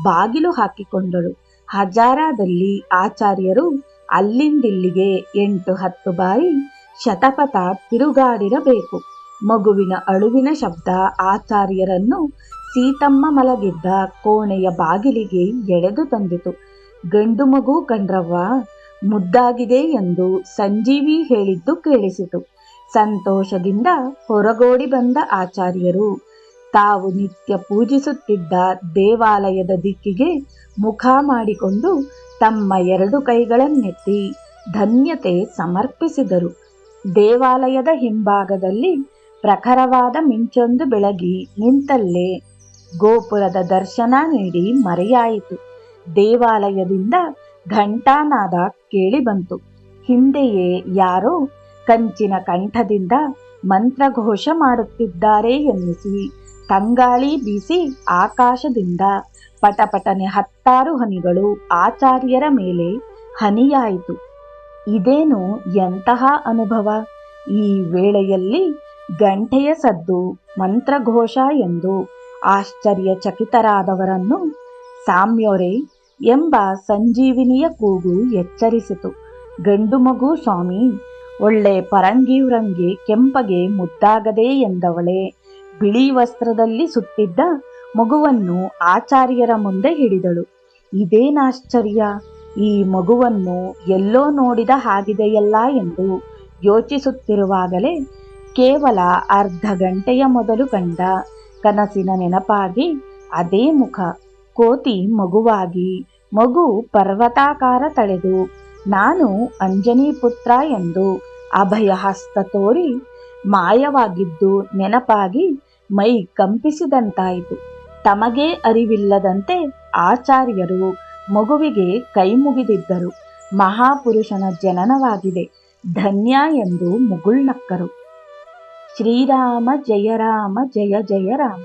ಬಾಗಿಲು ಹಾಕಿಕೊಂಡಳು. ಹಜಾರದಲ್ಲಿ ಆಚಾರ್ಯರು ಅಲ್ಲಿಂದಿಲ್ಲಿಗೆ ಎಂಟು ಹತ್ತು ಬಾರಿ ಶತಪಥ ತಿರುಗಾಡಿರಬೇಕು. ಮಗುವಿನ ಅಳುವಿನ ಶಬ್ದ ಆಚಾರ್ಯರನ್ನು ಸೀತಮ್ಮ ಮಲಗಿದ್ದ ಕೋಣೆಯ ಬಾಗಿಲಿಗೆ ಎಳೆದು ತಂದಿತು. ಗಂಡು ಮಗು ಕಂಡ್ರವ್ವ, ಮುದ್ದಾಗಿದೆ ಎಂದು ಸಂಜೀವಿ ಹೇಳಿದ್ದು ಕೇಳಿಸಿತು. ಸಂತೋಷದಿಂದ ಹೊರಗೋಡಿ ಬಂದ ಆಚಾರ್ಯರು ತಾವು ನಿತ್ಯ ಪೂಜಿಸುತ್ತಿದ್ದ ದೇವಾಲಯದ ದಿಕ್ಕಿಗೆ ಮುಖ ಮಾಡಿಕೊಂಡು ತಮ್ಮ ಎರಡು ಕೈಗಳನ್ನೆತ್ತಿ ಧನ್ಯತೆ ಸಮರ್ಪಿಸಿದರು. ದೇವಾಲಯದ ಹಿಂಭಾಗದಲ್ಲಿ ಪ್ರಖರವಾದ ಮಿಂಚೊಂದು ಬೆಳಗಿ ನಿಂತಲ್ಲೇ ಗೋಪುರದ ದರ್ಶನ ನೀಡಿ ಮರೆಯಾಯಿತು. ದೇವಾಲಯದಿಂದ ಘಂಟಾನಾದ ಕೇಳಿಬಂತು ಹಿಂದೆಯೇ ಯಾರೋ ಕಂಚಿನ ಕಂಠದಿಂದ ಮಂತ್ರಘೋಷ ಮಾಡುತ್ತಿದ್ದಾರೆ ಎನ್ನಿಸಿ ತಂಗಾಳಿ ಬೀಸಿ ಆಕಾಶದಿಂದ ಪಟಪಟನೆ ಹತ್ತಾರು ಹನಿಗಳು ಆಚಾರ್ಯರ ಮೇಲೆ ಹನಿಯಾಯಿತು. ಇದೇನು ಎಂತಹ ಅನುಭವ? ಈ ವೇಳೆಯಲ್ಲಿ ಗಂಟೆಯ ಸದ್ದು ಮಂತ್ರಘೋಷ ಎಂದು ಆಶ್ಚರ್ಯಚಕಿತರಾದವರನ್ನು ಸಾಮ್ಯೋರೆ ಎಂಬ ಸಂಜೀವಿನಿಯ ಕೂಗು ಎಚ್ಚರಿಸಿತು. ಗಂಡು ಮಗು ಸ್ವಾಮಿ, ಒಳ್ಳೆ ಪರಂಗಿವ್ರಂಗೆ ಕೆಂಪಗೆ ಮುದ್ದಾಗದೆ ಎಂದವಳೆ ಬಿಳಿ ವಸ್ತ್ರದಲ್ಲಿ ಸುತ್ತಿದ್ದ ಮಗುವನ್ನು ಆಚಾರ್ಯರ ಮುಂದೆ ಹಿಡಿದಳು. ಇದೇನಾಶ್ಚರ್ಯ? ಈ ಮಗುವನ್ನು ಎಲ್ಲೋ ನೋಡಿದ ಹಾಗಿದೆಯಲ್ಲ ಎಂದು ಯೋಚಿಸುತ್ತಿರುವಾಗಲೇ ಕೇವಲ ಅರ್ಧ ಗಂಟೆಯ ಮೊದಲು ಕಂಡ ಕನಸಿನ ನೆನಪಾಗಿ ಅದೇ ಮುಖ. ಕೋತಿ ಮಗುವಾಗಿ, ಮಗು ಪರ್ವತಾಕಾರ ತಳೆದು, ನಾನು ಅಂಜನಿ ಪುತ್ರ ಎಂದು ಅಭಯ ಹಸ್ತ ತೋರಿ ಮಾಯವಾಗಿದ್ದು ನೆನಪಾಗಿ ಮೈ ಕಂಪಿಸಿದಂತಾಯಿತು. ತಮಗೆ ಅರಿವಿಲ್ಲದಂತೆ ಆಚಾರ್ಯರು ಮಗುವಿಗೆ ಕೈ ಮುಗಿದಿದ್ದರು. ಮಹಾಪುರುಷನ ಜನನವಾಗಿದೆ. ಧನ್ಯ ಎಂದು ಮುಗುಳ್ನಕ್ಕರು. ಶ್ರೀರಾಮ ಜಯ ರಾಮ ಜಯ ಜಯ ರಾಮ.